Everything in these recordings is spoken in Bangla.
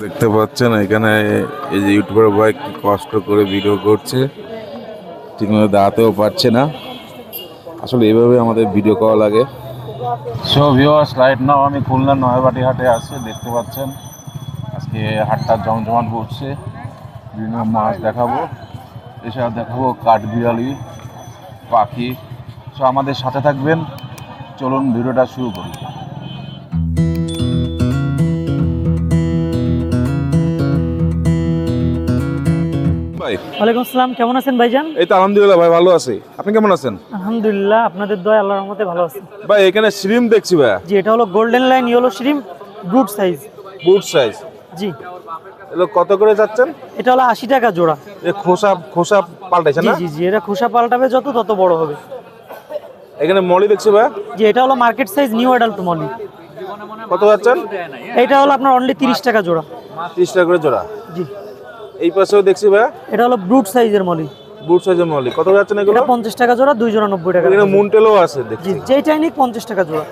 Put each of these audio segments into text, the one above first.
দেখতে পাচ্ছেন এখানে এই যে ইউটিউবার ভাই কি কষ্ট করে ভিডিও করছে ঠিকমতো দাঁড়াতেও পারছে না। আসলে এইভাবে আমাদের ভিডিও করা লাগে। সো ভিউয়ার্স রাইট নাও আমি খুলনা নয়াবাটি হাটে আছি দেখতে পাচ্ছেন। আজকে হাটটা জমজমান পড়ছে বিভিন্ন মাছ দেখাবো। এছাড়া দেখাবো কাঠবিড়ালি পাখি। সো আমাদের সাথে থাকবেন চলুন ভিডিওটা শুরু করি। ওয়ালাইকুম আসসালাম কেমন আছেন ভাইজান? এই তো আলহামদুলিল্লাহ ভাই ভালো আছি। আপনি কেমন আছেন? আলহামদুলিল্লাহ আপনাদের দয়া আল্লাহর রহমতে ভালো আছি। ভাই এখানে শ্রিম দেখছি ভাই জি এটা হলো golden line yellow shrimp brood size boot size জি। এগুলো কত করে যাচ্ছেন? এটা হলো আশি টাকা জোড়া। এ খোসা খোসা পাল্টাইছে না? জি জি এটা খোসা পাল্টাবে যত তত বড় হবে। এখানে মলি দেখছি ভাই? জি এটা হলো market size new adult molly. কত যাচ্ছেন? এটা হলো আপনার অনলি তিরিশ টাকা জোড়া। তিরিশ টাকা করে জোড়া। জি। এই পাশেও দেখছি ভাই? এটা হলো ব্রুট সাইজের মলি। বুট সাইজের মলি। কত যাচ্ছেন এগুলো? এটা পঞ্চাশ টাকা জোড়া দুই জোড়া নব্বই টাকা। এখানে মুনটেলও আছে জি দেখছি যেটাই নিক পঞ্চাশ টাকা জোড়া।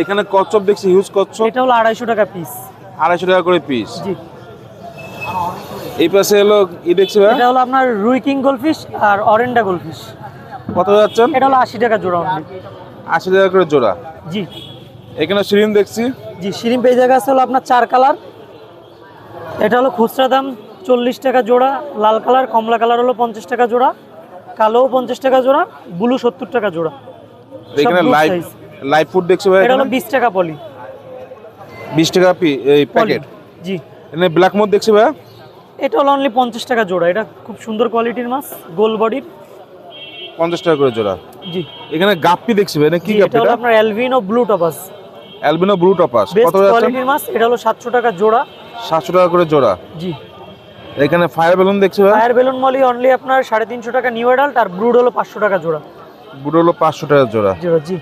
এখানে কচ্ছপ দেখছি হিউজ কচ্ছপ। এটা হলো আড়াইশো টাকা পিস আড়াইশো টাকা করে পিস জি। এই পাশে হলো ই দেখছি ভাই? এটা হলো আপনার রুই কিং গোলফিশ আর অরেন্ডা গোলফিশ কত যাচ্ছেন? এটা হলো আশি টাকা জোড়া আশি টাকা করে জোড়া। জি। এখানে শ্রিম দেখছি। জি শিরিম পেয়ে জায়গা আছে হলো আপনার চার কালার। এটা হলো খুচরা দাম চল্লিশ টাকা জোড়া লাল কালার কমলা কালার হলো পঞ্চাশ টাকা জোড়া কালোও পঞ্চাশ টাকা জোড়া ব্লু সত্তর টাকা জোড়া। এখানে লাইভ লাইভ ফুড দেখছি ভাই এটা হলো বিশ টাকা পলি। বিশ টাকা এই প্যাকেট জি। এখানে ব্ল্যাক মোড দেখছি ভাই। এটা হলো অনলি পঞ্চাশ টাকা জোড়া। এটা খুব সুন্দর কোয়ালিটির মাছ গোল বডির পঞ্চাশ টাকা করে জোড়া। জি। এখানে গাপ্পি দেখছি ভাই কি গাপ্পি এটা আপনার albino blue topaz albino blue topaz কত কোয়ালিটির মাছ এটা হলো সাতশো টাকা জোড়া। সাতশো টাকা করে জোড়া। জি। এখানে ফায়ার বেলুন দেখছি ভাই? ফায়ার বেলুন মলি অনলি আপনার সাড়ে তিনশো টাকা নিউ অ্যাডাল্ট আর ব্রুড হলো পাঁচশো টাকা জোড়া। বুড়ো হলো পাঁচশো টাকা জোড়া। জোড়া জি।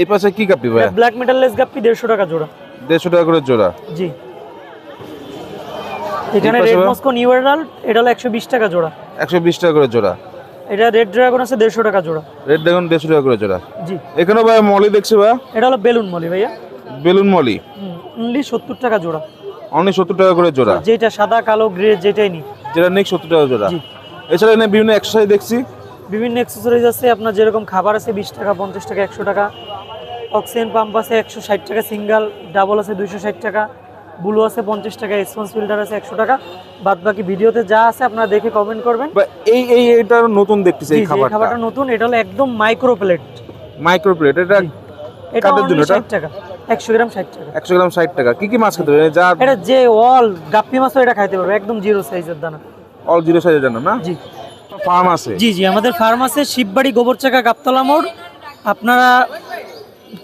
এই পাশে কি গাপ্পি ভাই? ব্ল্যাক মেটাল লেস গাপ্পি দেড়শো টাকা জোড়া। দেড়শো টাকা করে জোড়া। জি। এখানে রেড মস্কো নিউ অ্যাডাল্ট এটা হলো একশো বিশ টাকা জোড়া। একশো বিশ টাকা করে জোড়া। এটা রেড ড্রাগন আছে দেড়শো টাকা জোড়া। রেড ড্রাগন দেড়শো টাকা করে জোড়া। জি। এখানে ভাই মলি দেখছি ভাই। এটা হলো বেলুন মলি ভাইয়া। বেলুন মলি। অনলি সত্তর টাকা জোড়া। অনলি সত্তর টাকা করে জোড়া। যেটা সাদা কালো গ্রে যেটাই নি যেটা নেই সত্তর টাকা জোড়া। জি। এছাড়া এখানে বিভিন্ন এক্সারসাইজ দেখছি। বিভিন্ন অ্যাক্সেসরিজ আছে আপনার যেরকম খাবার আছে বিশ টাকা পঞ্চাশ টাকা একশো টাকা। অক্সিজেন পাম্প আছে একশো ষাট টাকা সিঙ্গেল ডাবল আছে দুইশো ষাট টাকা। ব্লু আছে পঞ্চাশ টাকা রেসপন্স ফিল্টার আছে একশো টাকা। বাদ বাকি ভিডিওতে যা আছে আপনারা দেখে কমেন্ট করবেন। এই এই এটা নতুন দেখতেছি এই খাবারটা। নতুন এটা হলো একদম মাইক্রো প্লেট মাইক্রো প্লেট এটা এটা? ষাট টাকা একশো গ্রাম ষাট টাকা। একশো গ্রাম ষাট টাকা। কি কি মাছ খেতে যা এটা যে অল গাপ্পি মাছও এটা খাইতে পারবে একদম জিরো সাইজের দানা। অল জিরো সাইজের জন্য না? জি। ফার্ম আছে। জি জি আমাদের ফার্ম আছে শিববাড়ি গোবরচাকা গাবতলা মোড়। আপনারা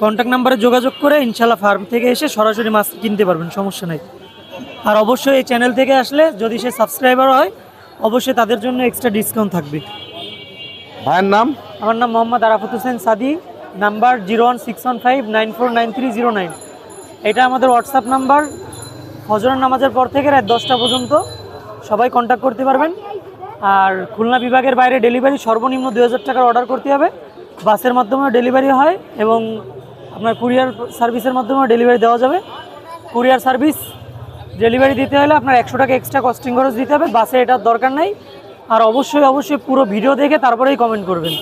কন্ট্যাক্ট নাম্বারে যোগাযোগ করে ইনশাল্লাহ ফার্ম থেকে এসে সরাসরি মাছ কিনতে পারবেন সমস্যা নেই। আর অবশ্যই এই চ্যানেল থেকে আসলে যদি সে সাবস্ক্রাইবার হয় অবশ্যই তাদের জন্য এক্সট্রা ডিসকাউন্ট থাকবে। ভাইয়ের নাম? আমার নাম Mohammad Arafat Hossain Sadi number zero one six one five nine four nine three zero nine এটা আমাদের হোয়াটসঅ্যাপ নাম্বার ফজরের নামাজের পর থেকে রাত দশটা পর্যন্ত সবাই কন্ট্যাক্ট করতে পারবেন। আর খুলনা বিভাগের বাইরে ডেলিভারি সর্বনিম্ন দুই হাজার টাকার অর্ডার করতে হবে। বাসের মাধ্যমেও ডেলিভারি হয় এবং আপনার কুরিয়ার সার্ভিসের মাধ্যমেও ডেলিভারি দেওয়া যাবে। কুরিয়ার সার্ভিস ডেলিভারি দিতে হলে আপনার একশো টাকা এক্সট্রা কস্টিং খরচ দিতে হবে বাসে এটার দরকার নেই। আর অবশ্যই অবশ্যই পুরো ভিডিও দেখে তারপরেই কমেন্ট করবেন।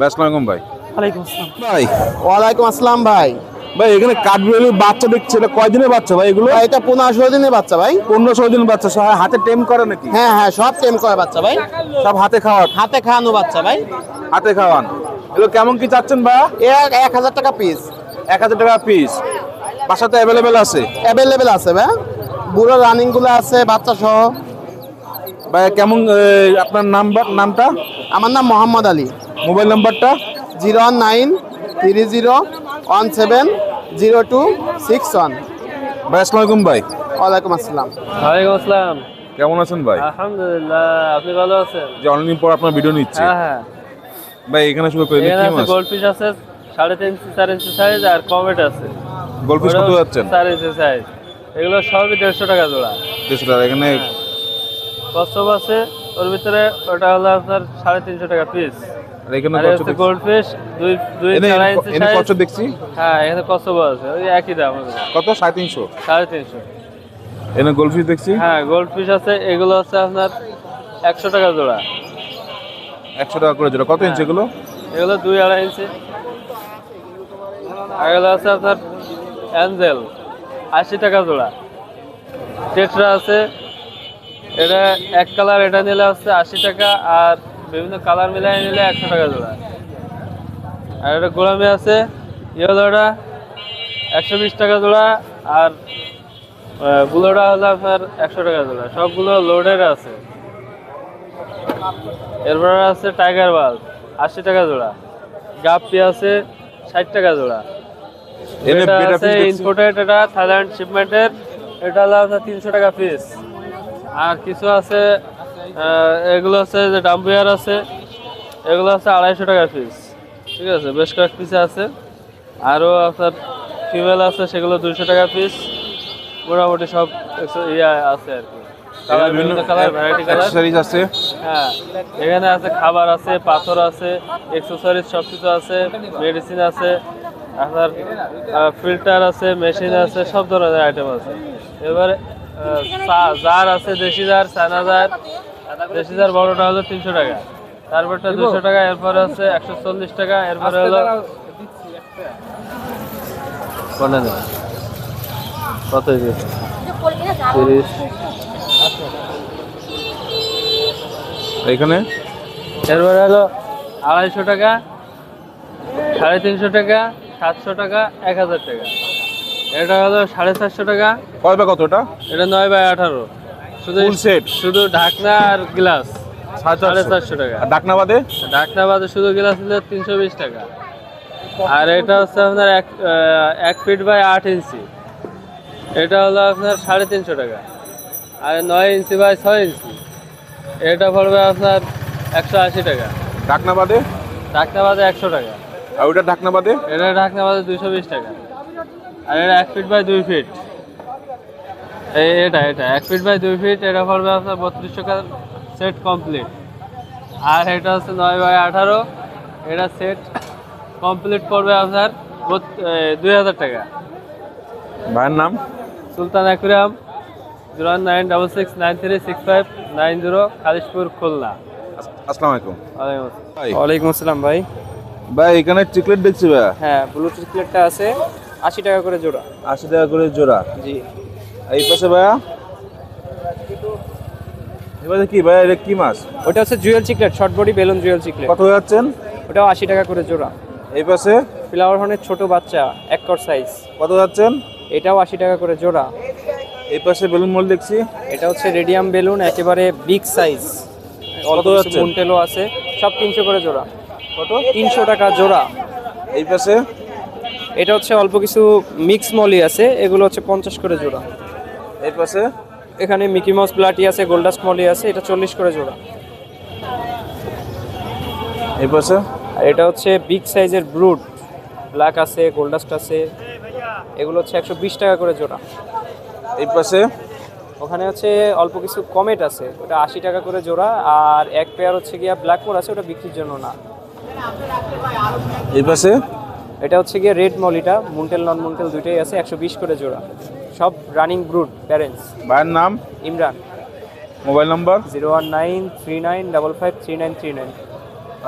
ভাই ভাই। ওয়ালাইকুম আসসালাম। ভাই ওয়ালাইকুম আসসালাম ভাই। ভাই এখানে কাঠবিড়ালির বাচ্চা দেখছি এটা কয়দিনের বাচ্চা ভাই এগুলো? এটা পনেরো ষোলো দিনের বাচ্চা ভাই। পনেরো ষোলো দিন বাচ্চা সব হাতে টেম করে নাকি? হ্যাঁ হ্যাঁ সব টেম করা বাচ্চা ভাই। সব হাতে খাওয়ার? হাতে খাওয়ানো বাচ্চা ভাই। হাতে খাওয়ান। এগুলো কেমন কি চাচ্ছেন এ এক হাজার টাকা পিস এক হাজার টাকা পিস বাসাতে অ্যাভেলেবেল আছে? অ্যাভেলেবেল আছে ভাই। বুড়ো রানিংগুলো আছে বাচ্চা সহ। ভাই কেমন আপনার নাম্বার নামটা? আমার নাম মোহাম্মদ আলী। মোবাইল নাম্বারটা? Zero nine three zero one seven zero two six one ভাই আসসালামু আলাইকুম ভাই। ওয়ালাইকুম আসসালাম। ওয়ালাইকুম আসসালাম। কেমন আছেন ভাই? আলহামদুলিল্লাহ আপনি ভালো আছেন? যে অনেকদিন পর আপনার ভিডিও নিচ্ছি। হ্যাঁ হ্যাঁ। ভাই এখানে শুরু করে কি মাছ? গোল্ড ফিশ আছে সাড়ে তিন ইঞ্চি চার ইঞ্চি সাইজ আর কমেট আছে। গোলফিশ কত যাচ্ছেন? চার ইঞ্চি সাইজ এগুলো সবই দেড়শো টাকা জোড়া। দেড়শো টাকা এখানে কচ্ছপ আছে ওর ভিতরে ওটা হলো আপনার সাড়ে তিনশো টাকা পিস আর এখানে কচ্ছপ হচ্ছে দেখছি। গোল্ড ফিশ দুই দুই আড়াই ইঞ্চি এনে কচ্ছপ দেখছি। হ্যাঁ এখানে কচ্ছপ আছে ওই একই দাম। কত? সাড়ে তিনশো। সাড়ে তিনশো। এনে গোলফিশ দেখছি। হ্যাঁ গোল্ড ফিশ আছে এগুলো হচ্ছে আপনার একশো টাকা জোড়া। একশো টাকা করে জোড়া। কত ইঞ্চি এগুলো? এগুলো দুই আড়াই ইঞ্চি। এগুলো আছে আপনার অ্যাঞ্জেল আশি টাকা জোড়া। টেট্রা আছে এটা এক কালার এটা নিলে হচ্ছে আশি টাকা আর বিভিন্ন কালার মিলাই নিলে একশো টাকা জোড়া। আর এটা গোলামি আছে ইয়েলোটা একশো বিশ টাকা জোড়া আর গুলোটা হলো আপনার একশো টাকা জোড়া। সবগুলো লোডের আছে। এরপরে আছে টাইগার বাল আশি টাকা জোড়া। গাপ্পি আছে ষাট টাকা জোড়া। এটা আছে fish ইম্পোর্টেড এটা থাইল্যান্ড শিপমেন্টের এটা হলো আপনার তিনশো টাকা পিস আর কিছু আছে এগুলো আছে যে ডাম্বিয়ার আছে এগুলো আছে আড়াইশো টাকা পিস ঠিক আছে বেশ কয়েক পিস আছে। আরও আপনার ফিমেল আছে সেগুলো দুইশো টাকা পিস মোটামুটি সব ইয়ে আছে আর কি। কালার ভ্যারাইটি কালার হ্যাঁ এখানে আছে খাবার আছে পাথর আছে এক্সেসরিজ সব কিছু আছে মেডিসিন আছে আপনার ফিল্টার আছে মেশিন আছে সব ধরনের আইটেম আছে। এবারে জার আছে দেশি জার চায়না জার দেশি জার বড়টা হলো তিনশো টাকা। তারপরটা দুশো টাকা এরপরে হচ্ছে একশো চল্লিশ টাকা এরপরে হলো? কত তিরিশ। এখানে এরপরে হলো আড়াইশো টাকা সাড়ে তিনশো টাকা সাতশো টাকা এক হাজার টাকা। এটা হলো সাড়ে চারশো টাকা। কয় বা কতটা এটা নয় বাই আঠারো। ফুল সেট শুধু ঢাকনা আর গ্লাস। সাড়ে চারশো। টাকা। ডাকনা বাদে? ঢাকনা বাদে শুধু গ্লাস নিলে তিনশো বিশ টাকা। আর এটা হচ্ছে আপনার এক এক ফিট বাই আট ইঞ্চি এটা হলো আপনার সাড়ে তিনশো টাকা। আর নয় ইঞ্চি বাই ছয় ইঞ্চি এটা পড়বে আপনার একশো আশি টাকা। ডাকনা বাদে? ঢাকনা বাদে একশো টাকা। আর ওইটা ডাকনা বাদে? এটা ঢাকনা বাদে দুইশো বিশ টাকা। আর এটা এক ফিট বাই দুই ফিট এটা এটা। এক ফিট বাই দুই ফিট এটা পড়বে আপনার বত্রিশ টাকা সেট কমপ্লিট আর এটা হচ্ছে নয় বাই আঠারো। এটা সেট কমপ্লিট পড়বে আপনার দুই হাজার টাকা। ভাইয়ের নাম? Sultan aquarium zero nine double six nine three six five nine zero Khalishpur Khulna. আস- আসসালামু আলাইকুম। ওয়ালাইকুম আসসালাম। ভাই। ওয়ালাইকুম আসসালাম ভাই। ভাই এখানে চিকলেট দেখছি ভাই। হ্যাঁ ব্লুটুথ প্লেটটা আছে। আশি টাকা করে জোড়া। আশি টাকা করে জোড়া। জি। এই পাশে ভাইয়া? এবারে কি ভাইয়া এটা কি মাছ? ওটা হচ্ছে jewel cichlid short body balloon jewel cichlid. কত যাচ্ছেন? ওটাও আশি টাকা করে জোড়া। এই পাশে? ফ্লাওয়ার হর্নের ছোট বাচ্চা এক কর সাইজ কত যাচ্ছেন? এটাও আশি টাকা করে জোড়া। এই পাশে বেলুন মল দেখছি। এটা হচ্ছে রেডিয়াম বেলুন একেবারে বিগ সাইজ অল্প? মুন্টেলও আছে। সব তিনশো করে জোড়া। কত? তিনশো টাকা জোড়া। এই পাশে? এটা হচ্ছে অল্প কিছু মিক্স মলি আছে। এগুলো হচ্ছে পঞ্চাশ করে জোড়া। এই পাশে এখানে মিকি মাউস প্লাটি আছে গোল্ডাস্ট মলি আছে এটা চল্লিশ করে জোড়া। এই পাশে? আর এটা হচ্ছে বিগ সাইজের ব্রুড ব্ল্যাক আছে গোল্ডাস্ট আছে এগুলো হচ্ছে একশো বিশ টাকা করে জোড়া। এই পাশে? ওখানে হচ্ছে অল্প কিছু কমেট আছে ওটা আশি টাকা করে জোড়া আর এক পেয়ার হচ্ছে গিয়া ব্ল্যাক মোর আছে ওটা বিক্রির জন্য না। এই পাশে? এটা হচ্ছে গিয়ে রেড মলিটা মুন্টেল নন মুন্টেল দুইটাই আছে একশো বিশ করে জোড়া। সব রানিং ব্রুড প্যারেন্টস ভাইয়ের নাম? Imran. Mobile number? Zero one nine three nine double five three nine three nine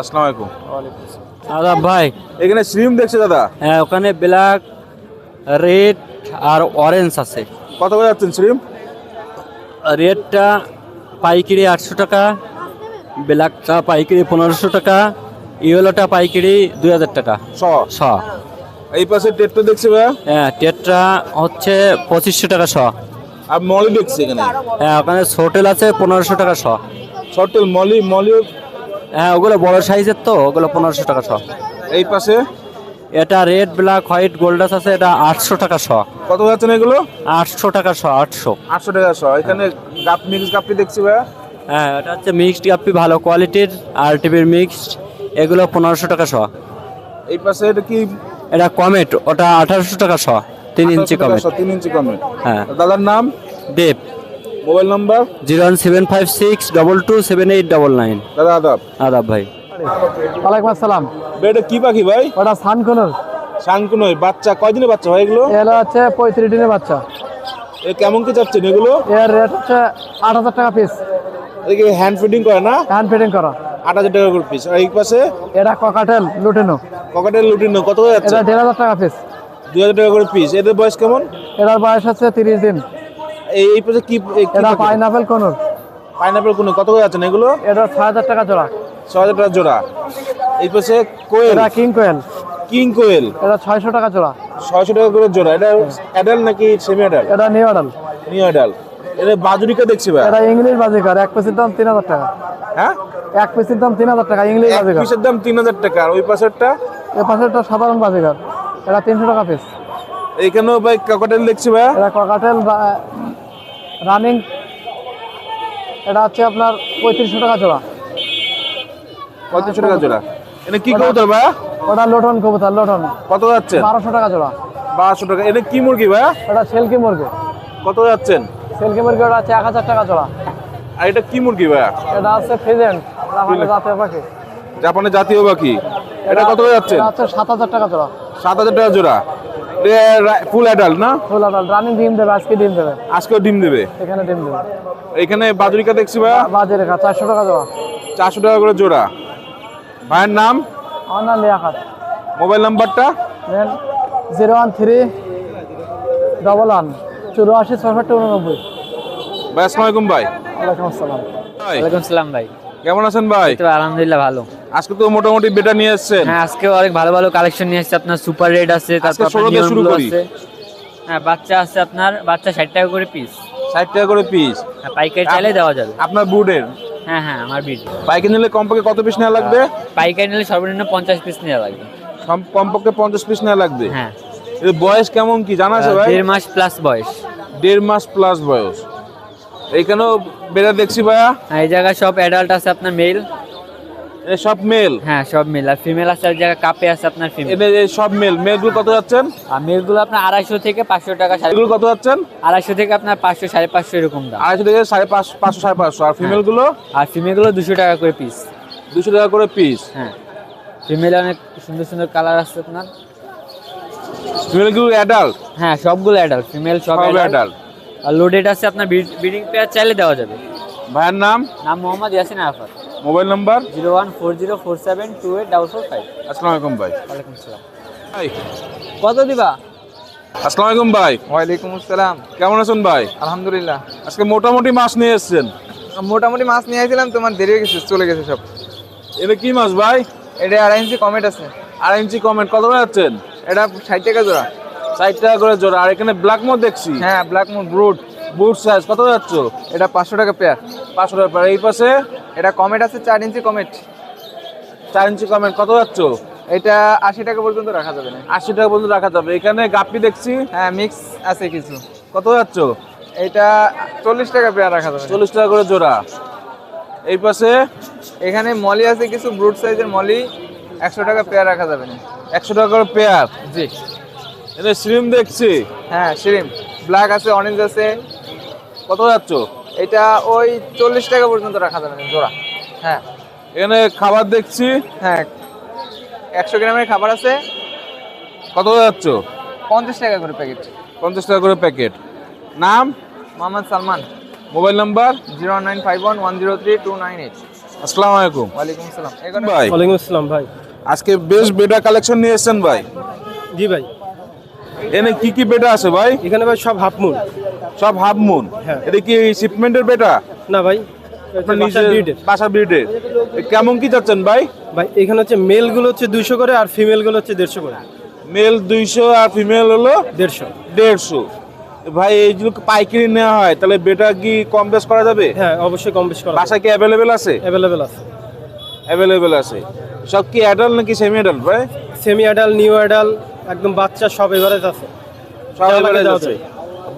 আসসালামু আলাইকুম। ওয়ালাইকুম আসসালাম। আদাব ভাই। এখানে শ্রিম দেখছে দাদা। হ্যাঁ ওখানে ব্ল্যাক রেড আর অরেঞ্জ আছে। কত করে যাচ্ছেন শ্রিম রেডটা পাইকারি আটশো টাকা ব্ল্যাকটা পাইকারি পনেরোশো টাকা ইয়েলোটা পাইকারি দুই হাজার টাকা। ছ শ। এই পাশে টেট্টো দেখছি ভাইয়া? হ্যাঁ টেটটা হচ্ছে পঁচিশশো টাকা শ। আর মলি দেখছি এখানে। হ্যাঁ ওখানে হোটেল আছে পনেরোশো টাকা শ। শর্টেল মলি মলিও? হ্যাঁ ওগুলো বড় সাইজের তো ওগুলো পনেরোশো টাকা শ। এই পাশে? এটা রেড ব্ল্যাক হোয়াইট গোল্ডাস আছে এটা আটশো টাকা শ। কত যাচ্ছেন এগুলো? আটশো টাকা শ আটশো। আটশো টাকা শ। এখানে গাপ মিক্স গাপি দেখছি ভাইয়া। হ্যাঁ এটা হচ্ছে মিক্সড গাপ্পি ভালো কোয়ালিটির আর টিভির মিক্সড এগুলো পনেরোশো টাকা শ। এই পাশে এটা কি এটা কমেট ওটা আঠারোশো টাকা শ তিন ইঞ্চি 1800 টাকা কমেট। তিন ইঞ্চি কমেট। হ্যাঁ। দাদার নাম? Dev. Mobile number? Zero one seven five six double two seven eight double nine. দাদা আদাব। আদাব ভাই। ওয়ালাইকুম আসসালাম। এটা কি পাখি ভাই? ওটা সানকনুর। শানকুনই বাচ্চা। কয়দিনের বাচ্চা হয় এগুলো? এগুলো হচ্ছে পঁয়ত্রিশ দিনের বাচ্চা। এ কেমন কি চাচ্ছেন এগুলো? এর রেট হচ্ছে আট হাজার টাকা পিস এদিকে হ্যান্ড ফিডিং করে না? হ্যান্ড ফিটিং করা। আট হাজার টাকা করে পিস আর এই পাশে? এটা ককাটেল লুটেনো। ককাটের লুটিনো কত করে যাচ্ছে? এটা দেড় হাজার টাকা পিস দুই হাজার টাকা করে পিস এদের বয়স কেমন? এটার বয়স হচ্ছে তিরিশ দিন। এই এই পাশে কি এটা পাইনাপেল কনুর। পাইনাপেল কোনো কত করে যাচ্ছেন এগুলো? এটা ছয় হাজার টাকা জোড়া। ছ হাজার টাকা জোড়া। এই পাশে কোয়েল? এটা কিং কোয়েল। কিং কোয়েল। এটা ছয়শো টাকা জোড়া। ছয়শো টাকা করে জোড়া। এটা অ্যাডাল নাকি সেমি অ্যাডাল এটা নিউ আডাল নিউ অ্যাডাল এটা বাজুরিকা দেখছি ভাই। এটা ইংলিশ বাজিকার এক পিসের দাম তিন হাজার টাকা। হ্যাঁ? এক পিসের দাম তিন হাজার টাকা ইংলিশ বাজিকার পিসের দাম তিন হাজার টাকা আর ওই পাশেরটা? এ পাশেরটা সাধারণ বাজিকার এটা তিনশো টাকা পিস এইখানেও ভাই ককাটেল দেখছি ভাই। এটা ককাটেল রানিং এটা হচ্ছে আপনার পঁয়ত্রিশশো টাকা জোড়া। পঁয়ত্রিশশো টাকা জোড়া। এটা কি কবুতর ভাই? ওটা লোটন কবুতর লোটন। কত যাচ্ছেন বারোশো টাকা জোড়া। বারোশো টাকা। এটা কি মুরগি ভাই? ওটা সেলকি মুরগি। কত যাচ্ছেন? সেলকি মুরগি ওটা হচ্ছে এক হাজার টাকা জোড়া। আর এটা কি মুরগি ভাই? এটা হচ্ছে ফিজেন্ট জাপানের জাতীয় পাখি। এটা কত হচ্ছে সাত হাজার টাকা জোড়া। সাত হাজার টাকা জোড়া। ফুল অ্যাডাল্ট না? ফুল আদাল রানিং ডিম দেবে আজকে ডিম দেবে। আজকেও ডিম দেবে? এখানে ডিম দেবে। এখানে বাজুরিকা দেখছি ভাই চারশো টাকা জোড়া। চারশো টাকা করে জোড়া। ভাইয়ের নাম? আমার নাম লিয়াখাত মোবাইল নাম্বারটা? Then zero one three double one চুরাশি ছষট্টি উননব্বই। ভাই আসসালামু আলাইকুম ভাই। ওয়ালাইকুম আসসালাম। ওয়ালাইকুম সালাম ভাই। কেমন আছেন ভাই? তো আলহামদুলিল্লাহ ভালো। আজকে তো মোটামুটি বেটা নিয়ে এসছেন। হ্যাঁ আজকে অনেক ভালো ভালো কালেকশন নিয়ে এসেছে আপনার সুপার রেড আছে তারপর আপনার শুরু করি। হ্যাঁ বাচ্চা আছে আপনার বাচ্চা ষাট টাকা করে পিস ষাট টাকা করে পিস হ্যাঁ পাইকারি চাইলে দেওয়া যাবে। আপনার বুডের হ্যাঁ হ্যাঁ আমার বিট পাইকারি নিলে কমপক্ষে কত পিস নেওয়া লাগবে? পাইকারি নিলে সর্বনিম্ন পঞ্চাশ পিস নেওয়া লাগবে। কম- কমপক্ষে পঞ্চাশ পিস নেওয়া লাগবে? হ্যাঁ। এর বয়স কেমন কি? জানা আছে ভাই? দেড় মাস প্লাস বয়স। দেড় মাস প্লাস বয়স। এইখানেও বেড়া দেখছি ভাইয়া। আর এই জায়গায় সব অ্যাডাল্ট আছে আপনার মেল সব মেল হ্যাঁ সব মেল আর ফিমেল আছে এক জায়গায় কাপে আছে আপনার ফিমেল এই সব মেল মেলগুলো কত যাচ্ছেন? আর মেলগুলো আপনার আড়াইশো থেকে পাঁচশো টাকা এগুলো কত যাচ্ছেন? আড়াইশো থেকে আপনার পাঁচশো সাড়ে পাঁচশো এরকম দাম। আড়াইশো থেকে সাড়ে পাঁচ পাঁচশো সাড়ে পাঁচশো। আর ফিমেলগুলো আর ফিমেলগুলো দুশো টাকা করে পিস দুশো টাকা করে পিস হ্যাঁ। ফিমেল অনেক সুন্দর সুন্দর কালার আছে আপনার। ফিমেলগুলো অ্যাডাল্ট হ্যাঁ সবগুলো অ্যাডাল্ট ফিমেল সব অ্যাডাল্ট আর লোডেড আছে আপনার ব্রিডিং পেয়ার চাইলে দেওয়া যাবে। ভাইয়ের নাম? নাম Mohammad Yasin Arafat. Mobile number? Zero one four zero four seven two eight double four five. আসসালামু আলাইকুম ভাই। ওয়ালাইকুম আসসালাম। ভাই। কত দিবা? আসসালামু আলাইকুম ভাই। ওয়ালাইকুম আসসালাম। কেমন আছেন ভাই? আলহামদুলিল্লাহ। আজকে মোটামুটি মাছ নিয়ে এসেছেন। মোটামুটি মাছ নিয়ে আসছিলাম তোমার দেরি হয়ে গেছে চলে গেছে সব। এটা কি মাছ ভাই? এটা আড়াই ইঞ্চি কমেট আছে। আড়াই ইঞ্চি কমেন্ট কত করে যাচ্ছেন? এটা ষাট টাকা জোড়া। ষাট টাকা করে জোড়া। আর এখানে ব্ল্যাক মোড দেখছি। হ্যাঁ black moon brood boot size কত যাচ্ছ? এটা পাঁচশো টাকা পেয়ার পাঁচশো টাকা per। এই পাশে? এটা কমেট আছে চার ইঞ্চি কমেট চার ইঞ্চি কমেন্ট কত যাচ্ছ? এটা আশি টাকা পর্যন্ত রাখা যাবে না। আশি টাকা পর্যন্ত রাখা যাবে। এখানে গাপ্পি দেখছি। হ্যাঁ মিক্স আছে কিছু। কত যাচ্ছ? এটা চল্লিশ টাকা পেয়ার রাখা যাবে। চল্লিশ টাকা করে জোড়া। এই পাশে? এখানে মলি আছে কিছু ব্রুড সাইজের মলি। একশো টাকা পেয়ার রাখা যাবে না। একশো টাকা করে পেয়ার জি। এখানে শ্রিম দেখছি। হ্যাঁ শিরিম ব্ল্যাক আছে অরেঞ্জ আছে। কত যাচ্ছ? এটা ওই চল্লিশ টাকা পর্যন্ত রাখা যাবে জোড়া। হ্যাঁ। এখানে খাবার দেখছি। হ্যাঁ একশো গ্রামের খাবার আছে। কত যাচ্ছ? পঞ্চাশ টাকা করে প্যাকেট। পঞ্চাশ টাকা করে প্যাকেট। নাম? Mohammad Salman. Mobile number? Zero nine five one one zero three two nine eight. আসসালামু আলাইকুম। ওয়ালাইকুম আসসালাম। এখানে ভাই। ওয়ালাইকুম আসসালাম ভাই। আজকে বেশ বেটা কালেকশন নিয়ে এসেছেন ভাই। জি ভাই। এনে কি কি বেটা আছে ভাই? এখানে ভাই সব হাফ মুন সব হাফ মুন হ্যাঁ। এটা কি শিপমেন্টের বেটা? না ভাই বাসা ব্রিডের কেমন কি যাচ্ছেন ভাই? ভাই এখানে হচ্ছে মেলগুলো হচ্ছে দুইশো করে আর ফিমেলগুলো হচ্ছে দেড়শো করে। মেল দুইশো আর ফিমেল হলো দেড়শো। দেড়শো। ভাই এইগুলো পাইকারি নেওয়া হয়? তাহলে বেটা কি কম বেশ করা যাবে? হ্যাঁ অবশ্যই কম বেশ করা বাসায় কি অ্যাভেলেবেল আছে? অ্যাভেলেবেল আছে। অ্যাভেলেবেল আছে। সব কি অ্যাডাল্ট নাকি সেমি অ্যাডাল্ট ভাই? সেমি অ্যাডাল নিউ অ্যাডাল একদম বাচ্চা সব এভারেজ আছে সব লাগে আছে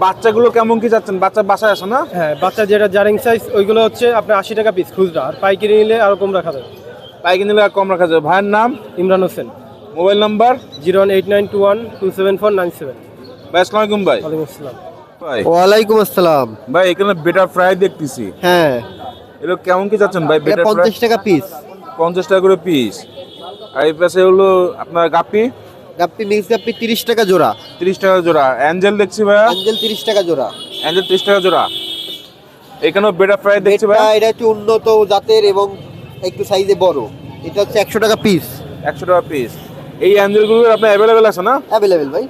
বাচ্চাগুলো কেমন কি যাচ্ছেন? বাচ্চা বাসায় আসে না? হ্যাঁ বাচ্চা যেটা জারিং সাইজ ওইগুলো হচ্ছে আপনার আশি টাকা পিস খুচরা। আর পাইকারি নিলে আরও কম রাখা যাবে পাইকারি নিলে আর কম রাখা যাবে ভাইয়ের নাম? Imran Hossain. Mobile number? Zero one eight nine two one two seven four nine seven. ভাই আসসালামু আলাইকুম ভাই। ওয়ালাইকুম আসসালাম। ভাই। ওয়ালাইকুম আসসালাম। ভাই এখানে বেটার ফ্রাই দেখতেছি। হ্যাঁ। এগুলো কেমন কি যাচ্ছেন ভাই? বেটার ফ্রাই পঞ্চাশ টাকা পিস পঞ্চাশ টাকা করে পিস আর এই পাশে হলো আপনার গাপ্পি। গাপ্পি মিক্স গাপ্পি তিরিশ টাকা জোড়া। তিরিশ টাকা জোড়া। অ্যাঞ্জেল দেখছি ভাইয়া। অ্যাঞ্জেল তিরিশ টাকা জোড়া। অ্যাঞ্জেল তিরিশ টাকা জোড়া। এখানেও বেটার ফ্রাই দেখছি ভাইয়া। এটা একটু উন্নত জাতের এবং একটু সাইজে বড়। এটা হচ্ছে একশো টাকা পিস একশো টাকা পিস এই অ্যাঞ্জেলগুলো আপনার অ্যাভেলেবেল আছে না? অ্যাভেলেবেল ভাই।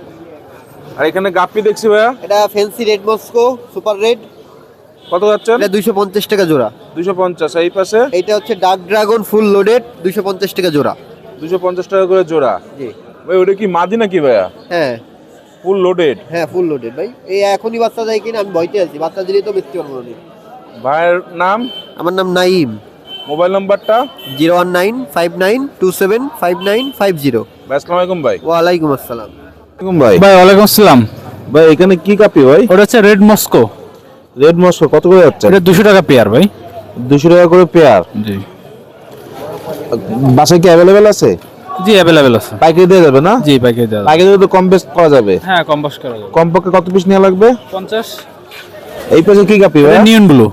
আর এখানে গাপ্পি দেখছি ভাইয়া। এটা fancy red Moscow super red কত যাচ্ছেন? এটা দুইশো পঞ্চাশ টাকা জোড়া। দুশো পঞ্চাশ এই পাশে? এটা হচ্ছে ডার্ক ড্রাগন ফুল লোডেড দুইশো পঞ্চাশ টাকা জোড়া। দুশো পঞ্চাশ টাকা করে জোড়া? জি। ভাই ওটা কি মাদি নাকি ভাইয়া? হ্যাঁ। ফুল লোডেড হ্যাঁ ফুল লোডেড ভাই। এই এখনই বাচ্চা যায় কিনা আমি ভয়তে আছি। বাচ্চা দিলে তো বেচতে পারব না ভাইয়ের নাম? আমার নাম নাইম। মোবাইল নাম্বারটা? Zero one nine five nine two seven five nine five zero. ভাই আসসালামু আলাইকুম ভাই। ওয়ালাইকুম আসসালাম। আলাইকুম ভাই। ভাই ওয়ালাইকুম আসসালাম। ভাই এখানে কি কাপি ভাই? ওটা হচ্ছে রেড মস্কো রেড মস্কো কত করে যাচ্ছে? এটা দুশো টাকা পেয়ার ভাই। দুশো টাকা করে পেয়ার? জি। বাসায় কি অ্যাভেলেবেল আছে? জি অ্যাভেলেবেল আছে। পাইকারি দিয়ে যাবে না? জি পাইকারি দেওয়া যাবে। পাইকারি তো কম বেশ করা যাবে। হ্যাঁ কম বস করা যাবে। কমপক্ষে কত পিস নেওয়া লাগবে? পঞ্চাশ। এই পাশে কি কাপি ভাই? নিয়ন ব্লু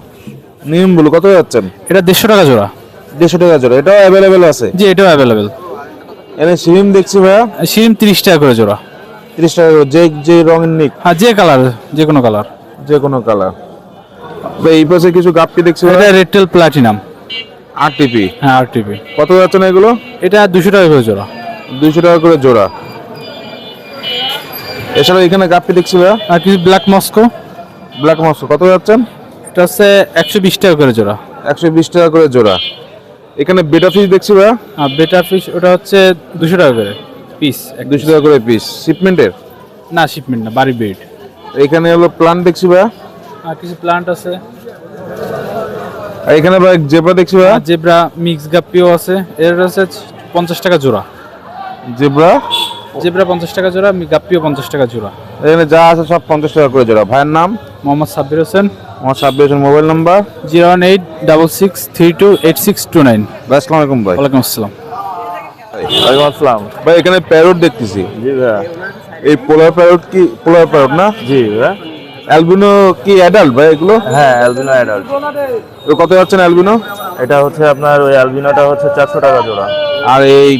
নিয়ম ব্লু কত যাচ্ছেন? এটা দেড়শো টাকা জোড়া। দেড়শো টাকা জোড়া এটাও অ্যাভেলেবেল আছে? জি এটাও অ্যাভেলেবেল এনে সিম দেখছি ভাইয়া। সিম তিরিশ টাকা করে জোড়া। তিরিশ টাকা যে যে রঙের নিক। হ্যাঁ যে কালার যে কোনো কালার যে কোনো কালার এই পাশে কিছু গাপ্পি দেখছি এটা রেডটেল প্লাটিনাম আট টিপি হ্যাঁ আর টিভি কত যাচ্ছেন এগুলো? এটা দুশো টাকা করে জোড়া। দুইশো টাকা করে জোড়া। এছাড়া এখানে গাপ্পি দেখছি ভাইয়া আর কিছু ব্ল্যাক মস্কো ব্ল্যাক মস্কো কত যাচ্ছেন এটা হচ্ছে একশো বিশ টাকা করে জোড়া। একশো বিশ টাকা করে জোড়া। এখানে বেটা ফিস দেখছি ভাইয়া আর বেটা ফিশ ওটা হচ্ছে দুশো টাকা করে পিস দুশো টাকা করে পিস শিপমেন্টের না শিপমেন্ট না বাড়ি বেড এখানে হলো প্লান্ট দেখছি ভাইয়া আর কিছু প্লান্ট আছে। আর এখানে ভাই জেব্রা দেখছি আর জেব্রা মিক্স গাপ্পিও আছে। এর হচ্ছে পঞ্চাশ টাকা জোড়া। জেব্রা জেব্রা পঞ্চাশ টাকা জোড়া গাপ্পিও পঞ্চাশ টাকা জোড়া। এখানে যা আছে সব পঞ্চাশ টাকা করে জোড়া। ভাইয়ের নাম? মোহাম্মদ সাব্বির হোসেন। আমার Sabbir Hossain mobile number zero one eight double six three two eight six two nine. ভাই আসসালামু আলাইকুম ভাই। ওয়ালাইকুম আসসালাম। ওয়ালাইকুম আসসালাম। ভাই এখানে প্যারট দেখতেছি। জি ভাই। এই পোলার প্যারট কি? পোলার প্যারট না? জি ভাই। অ্যালবিনো কি অ্যাডাল্ট ভাই এগুলো? হ্যাঁ অ্যালবিনো অ্যাডাল্ট তো কত যাচ্ছেন অ্যালবিনো? এটা হচ্ছে আপনার ওই অ্যালবিনোটা হচ্ছে চারশো টাকা জোড়া। আর এই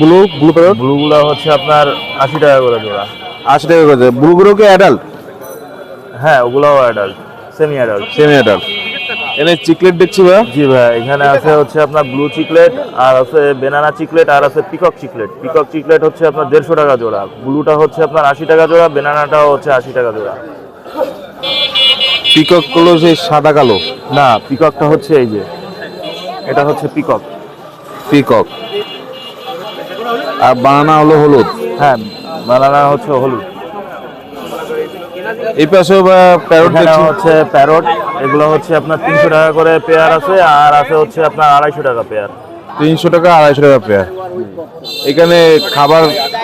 ব্লু ব্লু প্যারট ব্লুগুলো হচ্ছে আপনার আশি টাকা করে জোড়া। আশি টাকা করে ব্লু গুলো কি অ্যাডাল্ট হ্যাঁ ওগুলোও adult semi adult semi adult এনে চিকলেট দেখছি ভাই। জি ভাই এখানে আছে হচ্ছে আপনার ব্লু চিকলেট আর আছে বেনানা চিকলেট আর আছে পিকক চিকলেট পিকক চিকলেট হচ্ছে আপনার দেড়শো টাকা জোড়া। ব্লুটা হচ্ছে আপনার আশি টাকা জোড়া বেনানাটাও হচ্ছে আশি টাকা জোড়া। পিককগুলো সেই সাদা কালো। না পিককটা হচ্ছে এই যে এটা হচ্ছে পিকক। পিকক। আর বানানা হলো হলুদ। হ্যাঁ বানানা হচ্ছে হলুদ। এই পাশেও বা প্যারট হচ্ছে প্যারট এগুলো হচ্ছে আপনার তিনশো টাকা করে পেয়ার আছে আর আছে হচ্ছে আপনার আড়াইশো টাকা পেয়ার। তিনশো টাকা আড়াইশো টাকা পেয়ার। এখানে খাবার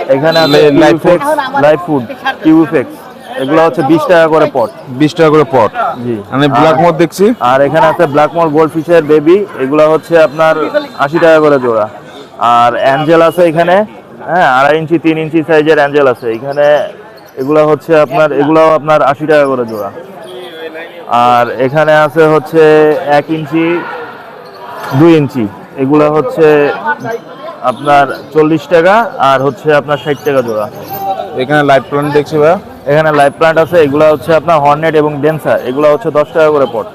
এখানে আছে লে- live কিউফেক্স লাইভ ফুড কিউফেক্স এগুলো হচ্ছে বিশ টাকা করে পট। বিশ টাকা করে পট। জি। মানে ব্ল্যাক মদ দেখছি। আর এখানে আছে ব্ল্যাক মল গোল্ড ফিশের বেবি এগুলো হচ্ছে আপনার আশি টাকা করে জোড়া। আর অ্যাঞ্জেল আছে এখানে। হ্যাঁ আড়াই ইঞ্চি তিন ইঞ্চি সাইজের অ্যাঞ্জেল আছে। এখানে এগুলো হচ্ছে আপনার এগুলো আপনার আশি টাকা করে জোড়া। আর এখানে আছে হচ্ছে এক ইঞ্চি দুই ইঞ্চি। এগুলো হচ্ছে আপনার চল্লিশ টাকা আর হচ্ছে আপনার ষাট টাকা জোড়া। এখানে লাইট প্ল্যান্ট দেখছি ভাই। এখানে লাইভ প্লান্ট আছে এগুলো হচ্ছে আপনার হর্নেট এবং ডেন্সার এগুলো হচ্ছে দশ টাকা করে পট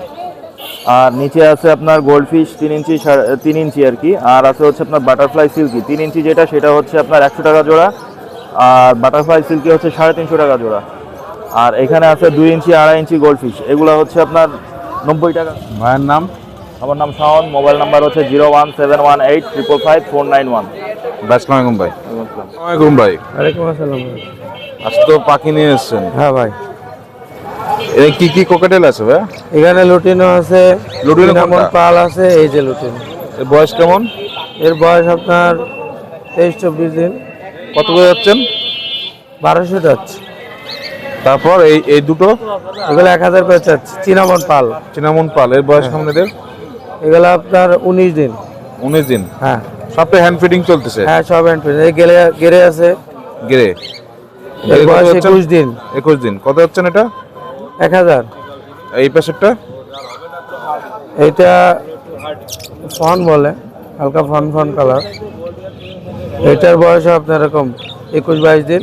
আর নিচে আছে আপনার গোল্ডফিশ তিন ইঞ্চি সাড়ে- তিন ইঞ্চি আর কি আর আছে হচ্ছে আপনার বাটারফ্লাই সিল্কি তিন ইঞ্চি যেটা সেটা হচ্ছে আপনার একশো টাকা জোড়া আর বাটারফ্লাই সিল্কি হচ্ছে সাড়ে তিনশো টাকা জোড়া। আর এখানে আছে দুই ইঞ্চি আড়াই ইঞ্চি গোল্ডফিশ এগুলো হচ্ছে আপনার নব্বই টাকা। ভাইয়ের নাম? আমার নাম শাওন মোবাইল নাম্বার হচ্ছে zero one seven one eight triple five four nine one. ভাই। আসসালামু। ভাই আসসালামাইকুম ভাই। ওয়ালাইকুম আসসালাম আজ তো পাখি নিয়ে এসেছেন? হ্যাঁ ভাই। এখানে কি কি কোকাটেল আছে ভাই? এখানে লুটিনো আছে লুটিনো কোনটা? পাল আছে এই যে লুটিন। এর বয়স কেমন? এর বয়স আপনার তেইশ চব্বিশ দিন। কত করে যাচ্ছেন? বারোশো যাচ্ছে। তারপর এই এই দুটো? এগুলো এক হাজার করে চাচ্ছে চিনামন পাল। চিনামন পাল এর বয়স কেমন এদের? এগুলো আপনার উনিশ দিন। উনিশ দিন? হ্যাঁ। সবটা হ্যান্ড ফিডিং চলতেছে? হ্যাঁ সব হ্যান্ড এই গেলে গেড়ে আছে। কত বয়স একুশ দিন। একুশ দিন। কত যাচ্ছেন এটা? এক হাজার। এই পাশেরটা? এইটা ফন বলে হালকা ফান ফান কালার। এটার বয়স আপনার এরকম একুশ বাইশ দিন।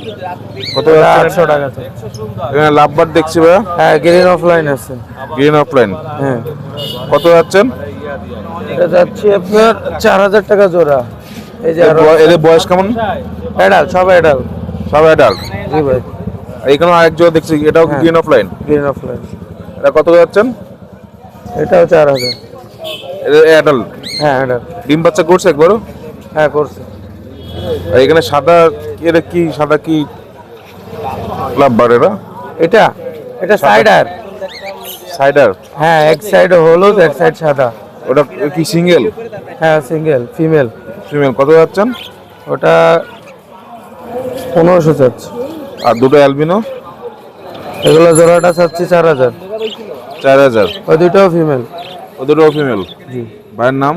কত আটশো টাকা। এখানে লাভবার দেখছি ভাইয়া। হ্যাঁ গ্রিন অফলাইন আছে। গ্রিন অফলাইন হ্যাঁ। কত যাচ্ছেন? এটা যাচ্ছে আপনার চার হাজার টাকা জোড়া। এই যে এদের বয়স কেমন? অ্যাডাল সব অ্যাডাল সব অ্যাডাল্ট জি ভাই। এইখানে আরেক জোড়া দেখছি এটাও হ্যাঁ। গ্রিন অফলাইন গ্রিন অফলাইন এটা কত যাচ্ছেন? এটাও চার হাজার। এটা অ্যাডাল্ট হ্যাঁ অ্যাডাল ডিম বাচ্চা করছে একবারও? হ্যাঁ করছে। আর এখানে সাদা এটা কি সাদা কি লাভবার এরা? এটা? এটা সাইডার সাইডার হ্যাঁ এক সাইড হলুদ এক সাইড সাদা। ওটা কি সিঙ্গেল হ্যাঁ সিঙ্গেল ফিমেল ফিমেল কত যাচ্ছেন? ওটা পনেরোশো চাচ্ছে। আর দুটো অ্যালবিনো? এগুলো জোড়াটা চাচ্ছি চার হাজার। চার হাজার? ওই দুটোও ফিমেল ও দুটো ফিমেল জি। ভাইয়ের নাম?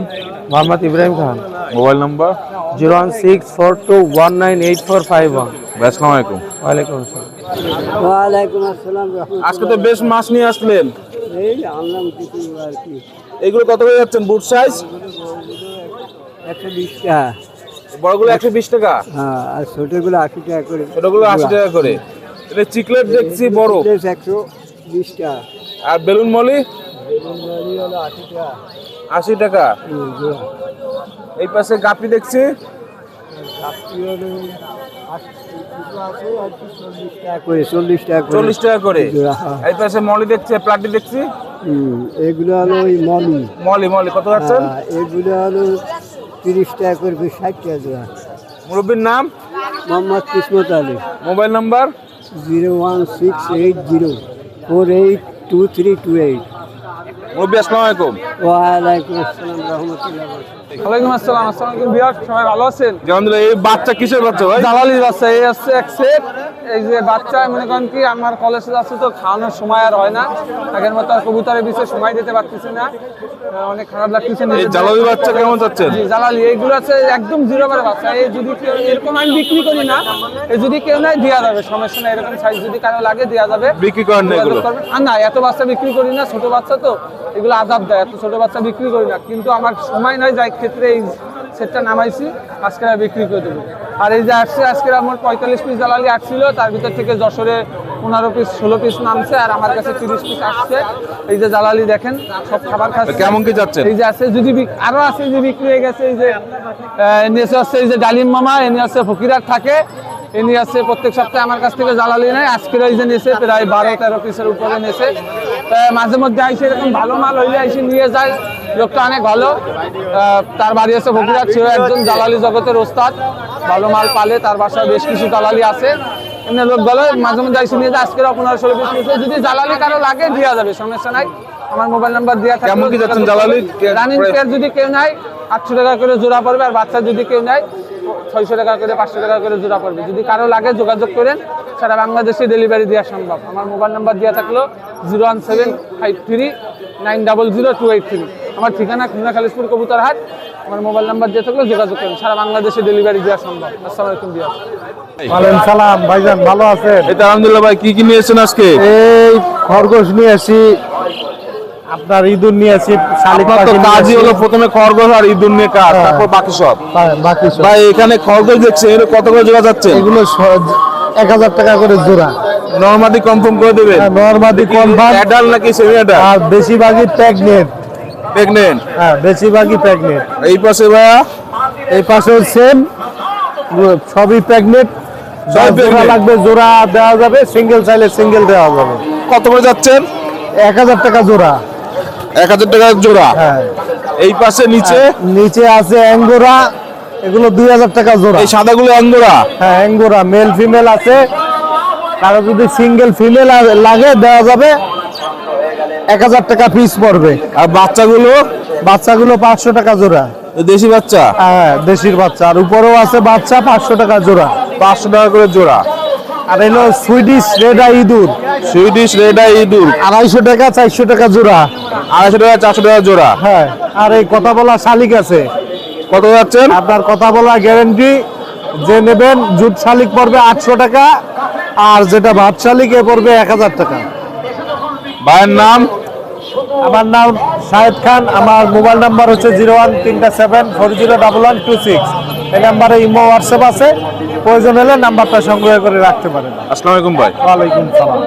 Mohammad Ibrahim Khan. Mobile number? Zero one six four two one nine eight four five one. ভাই আসসালামু আলাইকুম। ওয়ালাইকুম আসসালাম। ওয়ালাইকুম আসসালাম। আজকে তো বেশ মাছ নিয়ে আসলেন। এই আনলাম কিছু আর কি। এগুলো কত করে যাচ্ছেন? বুট সাইজ একশো বিশ টাকা। বড়গুলো একশো বিশ টাকা? হ্যাঁ আর ছোটোগুলো আশি টাকা করে। ছোটগুলো আশি টাকা করে। এটা চিকলেট দেখছি বড়। একশো বিশ টাকা। আর বেলুন মলি? হলো আশি টাকা। আশি টাকা। এই পাশে গাপি দেখছি। চল্লিশ টাকা করে চল্লিশ টাকা চল্লিশ টাকা করে। হ্যাঁ। এই পাশে মলি দেখছি প্লাটি দেখছি। এগুলো হলো ওই মলি। মলি মলি কত যাচ্ছেন হ্যাঁ, এগুলো হলো তিরিশ টাকা করে ষাট টাকা জোড়া মুরব্বীর নাম? Mohammad Kismat Ali. Mobile number? Zero one six eight zero four eight two three two eight. মুরব্বী আসসালামু আলাইকুম। ওয়ালাইকুম আসসালাম রহমতুল্লাহ ওয়ালাইকুম আসসালাম আসসালাম আলাইকুম বিহার সবাই ভালো আছেন? এই বাচ্চা কিসের বাচ্চা ভাই? জালালির বাচ্চা এই হচ্ছে এক সেট এই যে বাচ্চা মনে করেন কি আমার কলেজে যাচ্ছে তো খাওয়ানোর সময় আর হয় না। আগের মতো আর কবুতরের বিষয়ে সময় দিতে পারতেছি না। অনেক খারাপ লাগতেছে জালাবি বাচ্চা কেমন যাচ্ছেন জি জালালি এইগুলো আছে একদম জিরো বারে বাচ্চা। এই যদি কেউ এরকম আমি বিক্রি করি না এই যদি কেউ নাই দেওয়া যাবে সমস্যা নাই এরকম সাইজ যদি কারও লাগে দেওয়া যাবে। বিক্রি করেন না এগুলো? আর না এত বাচ্চা বিক্রি করি না ছোট বাচ্চা তো এগুলো আদাব দেয় এত ছোট বাচ্চা বিক্রি করি না। কিন্তু আমার সময় নয় যাই ক্ষেত্রে এই সেটটা নামাইছি আজকে বিক্রি করে দেবো। আর এই যে আসছে আজকে আমার পঁয়তাল্লিশ পিস জালালি আসছিল তার ভিতর থেকে যশোরে পনেরো পিস ষোলো পিস নামছে আর আমার কাছে তিরিশ পিস আসছে। এই যে জালালি দেখেন সব খাবার খাচ্ছে। কেমন কি যাচ্ছেন এই যে আছে যদি বিক- আরও আছে যে বিক্রি হয়ে গেছে এই যে এনে আছে এই যে ডালিম মামা এনে আছে ফকিরার থাকে। এনে আছে প্রত্যেক সপ্তাহে আমার কাছ থেকে জ্বালালি নেয়। আজকের এই যে নেছে প্রায় বারো তেরো পিসের উপরে নেছে মাঝে মধ্যে আইসে এরকম ভালো মাল হইলে আইসে নিয়ে যায়। লোকটা অনেক ভালো। তার বাড়ি আছে ফকিরার ছিল একজন দালালি জগতের ওস্তাদ। ভালো মাল পালে, তার বাসায় বেশ কিছু দালালি আছে। এমনি লোক বলে, মাঝে মধ্যে নিয়ে যে, আজকের আপনার যদি জ্বালালি কারও লাগে, দিয়া যাবে, সমস্যা নাই। আমার মোবাইল নাম্বার দেওয়া থাকে কেমন কি যাচ্ছেন জ্বালালি? রানিং পেয়ার যদি কেউ নেয় আটশো টাকা করে জোড়া পড়বে আর বাচ্চা যদি কেউ নেয় ছয়শো টাকা করে পাঁচশো টাকা করে জোড়া পড়বে। যদি কারও লাগে যোগাযোগ করেন সারা বাংলাদেশে ডেলিভারি দেওয়া সম্ভব। আমার মোবাইল নাম্বার দেওয়া থাকল zero one seven five three nine double zero two eight three. আমার ঠিকানা খুলনা খালিশপুর কবুতর হাট আমার মোবাইল নাম্বার দিয়ে থাকল যোগাযোগ করেন। সারা বাংলাদেশে ডেলিভারি দেওয়া সম্ভব। আসসালামু আলাইকুম বিয়ার ওয়ালাইকুম সালাম ভাইজান ভালো আছেন? এই তো আলহামদুলিল্লাহ ভাই কি কি নিয়ে এসেছেন আজকে? এই খরগোশ নিয়ে আসি আপনার ইঁদুর নিয়ে আসি শালিক আপনার তো পাখি নিয়ে কাজই হলো প্রথমে খরগোশ আর ইঁদুর নিয়ে কাজ হ্যাঁ। তারপর বাকি সব। বাকি সব। ভাই এখানে খরগোশ দেখছে এর কত করে জোড়া যাচ্ছে? এগুলো এক হাজার টাকা করে জোড়া। নর্মালি কনফার্ম করে দেবেন। নর্মাদি কনফার্ম। অ্যাডাল নাকি সেমি অ্যাডাল আর বেশিরভাগই প্রেগনেন্ট। প্রেগনেন্ট? হ্যাঁ বেশিরভাগই প্রেগনেন্ট। এই পাশে ভাইয়া? এই পাশেও সেম। সবই প্রেগনেন্ট। জোড়া লাগবে জোড়া দেওয়া যাবে সিঙ্গেল চাইলে সিঙ্গেল দেওয়া যাবে। কত করে যাচ্ছেন? এক হাজার টাকা জোড়া। এক হাজার টাকা জোড়া। হ্যাঁ। এই পাশে নিচে? নিচে আছে অ্যাঙ্গোরা এগুলো দুই হাজার টাকা জোড়া। এই সাদাগুলো অঙ্গরা হ্যাঁ অ্যাঙ্গোরা মেল ফিমেল আছে। কারও যদি সিঙ্গেল ফিমেল লাগে দেওয়া যাবে। এক হাজার টাকা পিস পড়বে। আর বাচ্চাগুলো? বাচ্চাগুলো পাঁচশো টাকা জোড়া। দেশি বাচ্চা? হ্যাঁ দেশির বাচ্চা। আর উপরেও আছে বাচ্চা পাঁচশো টাকা জোড়া। পাঁচশো টাকা করে জোড়া। আর এলো সুইডিশ রেডা ইঁদুর। সুইডিশ রেড ইঁদুর। আড়াইশো টাকা চারশো টাকা জোড়া। আড়াইশো টাকা চারশো টাকা জোড়া। হ্যাঁ আর এই কথা বলা শালিক আছে। কত যাচ্ছেন? আপনার কথা বলা গ্যারেন্টি যে নেবেন জুট শালিক পড়বে আটশো টাকা আর যেটা ভাত শালিক এ পড়বে এক হাজার টাকা। ভাইয়ের নাম? আমার নাম শাহেদ খান আমার মোবাইল নাম্বার হচ্ছে জিরো ওয়ান তিনটা seven four zero double one two six. এই নাম্বারে ইমো হোয়াটসঅ্যাপ আছে। প্রয়োজন হলে নাম্বারটা সংগ্রহ করে রাখতে পারেন। আসসালামু আলাইকুম ভাই। ওয়ালাইকুম সালাম।